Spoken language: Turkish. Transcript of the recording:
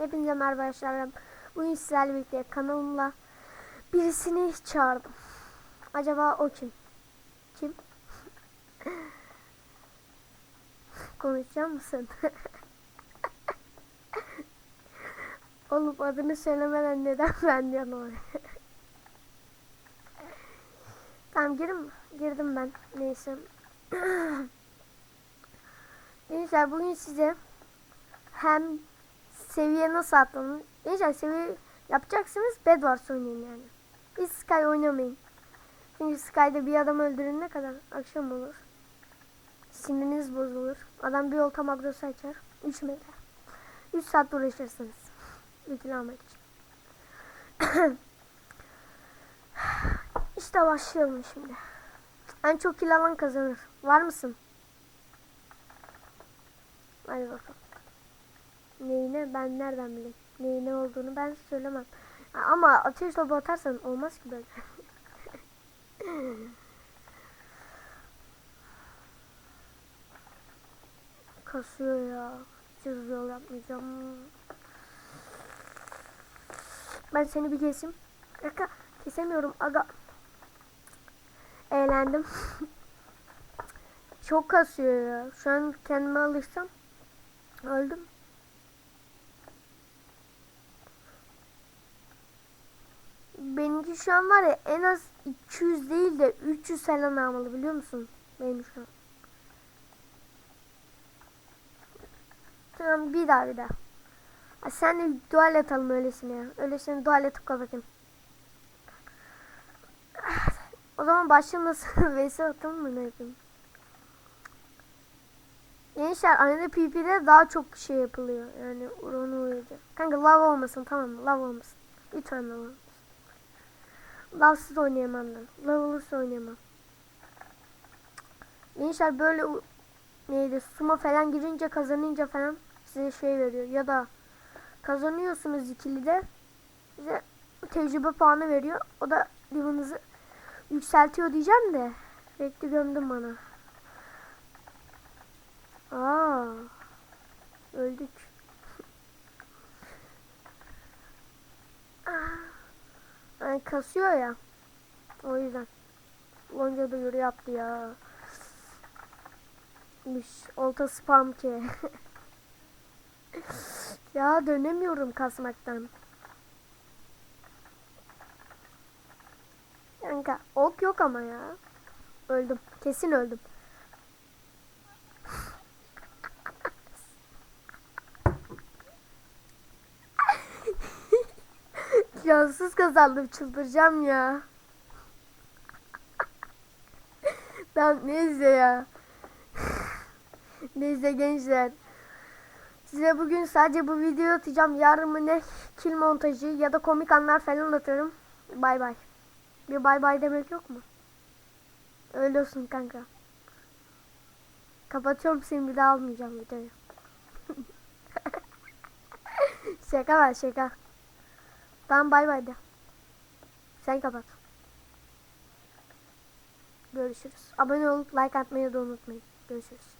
Hepinize merhaba arkadaşlar. Bugün sizlerle birlikte kanalımla birisini çağırdım. Acaba o kim? Kim? Konuşacak mısın? Oğlum adını söylemeden neden ben diyorsun oraya? tamam girdim, girdim ben. Neyse. Gençler bugün size hem seviye nasıl atlanır? Gençler seviye yapacaksınız Bedwars oynayın yani. Hiç Sky oynamayın. Çünkü Sky'da bir adam öldürün ne kadar akşam olur. Siniriniz bozulur. Adam bir olta makrosu açar. 3 metre. 3 saat uğraşırsınız. Bir almak için. işte başlayalım şimdi. En çok kill alan kazanır. Var mısın? Hadi bakalım. Neyine ben nereden bileyim? Neyin ne olduğunu ben söylemem. Ama ateş topu atarsan olmaz ki böyle. Kasıyor ya. Hiç yapmayacağım. Ben seni bir keseyim. Aga kesemiyorum aga. Eğlendim. Çok kasıyor ya. Şu an kendime alışsam öldüm. Benimki şu an var ya en az 200 değil de 300 falan almalı biliyor musun? Benim şu an. Tamam bir daha bir daha. Ha, sen de dual atalım öylesine ya. Öylesine dual atıp kapatayım. O zaman başlamasın. Vs atalım mı ne yapayım? Gençler aynada PvP'de daha çok şey yapılıyor. Yani onu uyuyor. Kanka lava olmasın tamam mı? Lava olmasın. Lütfen lava olmasın. Lavsız oynayamam ben. Lav olursa oynayamam. Gençler böyle neydi suma falan girince kazanınca falan size şey veriyor. Ya da kazanıyorsunuz ikili de size tecrübe puanı veriyor. O da limanınızı yükseltiyor diyeceğim de. Bekle gömdüm bana. Kasıyor ya. O yüzden. Lonca da yürü yaptı ya. Üş, olta spam ki. ya dönemiyorum kasmaktan. Kanka ok yok ama ya. Öldüm. Kesin öldüm. Cansız kazandım çıldıracağım ya. Tamam neyse ya. neyse gençler. Size bugün sadece bu videoyu atacağım. Yarın mı ne kill montajı ya da komik anlar falan atarım. Bay bay. Bir bay bay demek yok mu? Öyle olsun kanka. Kapatıyorum seni bir daha almayacağım videoyu. şaka var şaka. Tamam bay bay de. Sen kapat. Görüşürüz. Abone olup like atmayı da unutmayın. Görüşürüz.